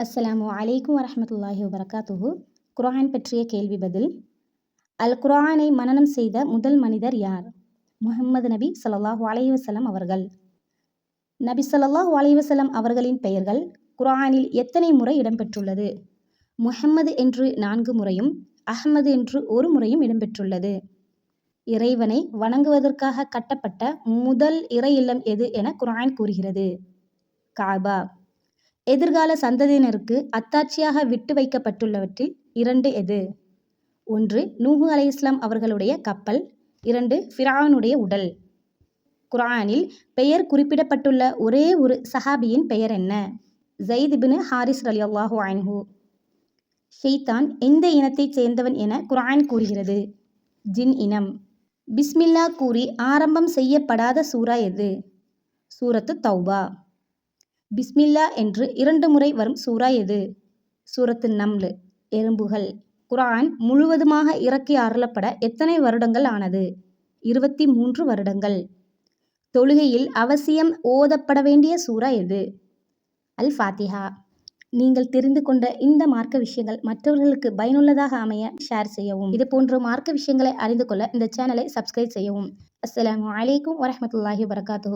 அஸ்லாம் அலைக்கும் வரமத்துல்லாஹி வரகாத்துஹு குரான் பற்றிய கேள்வி பதில் அல் குரானை மனனம் செய்த முதல் மனிதர் யார்? முஹம்மது நபி சல்லாஹூ அலைவசலம் அவர்கள். நபி சல்லாஹூ அலைவசலம் அவர்களின் பெயர்கள் குரானில் எத்தனை முறை இடம்பெற்றுள்ளது? முஹம்மது என்று நான்கு முறையும் அஹ்மது என்று ஒரு முறையும் இடம்பெற்றுள்ளது. இறைவனை வணங்குவதற்காக கட்டப்பட்ட முதல் இறை இல்லம் எது என குரான் கூறுகிறது. காபா. எதிர்கால சந்ததியினருக்கு அத்தாட்சியாக விட்டு வைக்கப்பட்டுள்ளவற்றில் இரண்டு எது? ஒன்று நூஹு இஸ்லாம் அவர்களுடைய கப்பல். இரண்டு ஃபிரானுடைய உடல். குரானில் பெயர் குறிப்பிடப்பட்டுள்ள ஒரே ஒரு சஹாபியின் பெயர் என்ன? ஜயித் ஹாரிஸ் அலி அல்லாஹு அன்ஹு. ஷெய்தான் எந்த இனத்தைச் சேர்ந்தவன் என குரான் கூறுகிறது. ஜின் இனம். பிஸ்மில்லா கூறி ஆரம்பம் செய்யப்படாத சூரா எது? சூரத்து தௌபா. பிஸ்மில்லா என்று இரண்டு முறை வரும் சூரா எது? சூரத்து நம்லு எறும்புகள். குர்ஆன் முழுவதுமாக இறக்கி அருளப்பட எத்தனை வருடங்கள் ஆனது? இருபத்தி மூன்று வருடங்கள். தொழுகையில் அவசியம் ஓதப்பட வேண்டிய சூரா எது? அல் ஃபாத்திஹா நீங்கள் தெரிந்து கொண்ட இந்த மார்க்க விஷயங்கள் மற்றவர்களுக்கு பயனுள்ளதாக அமைய ஷேர் செய்யவும். இது போன்ற மார்க்க விஷயங்களை அறிந்து கொள்ள இந்த சேனலை சப்ஸ்கிரைப் செய்யவும். அஸ்லாம் வலைக்கம் வரஹ்மத்துல்லாஹி வரகாத்து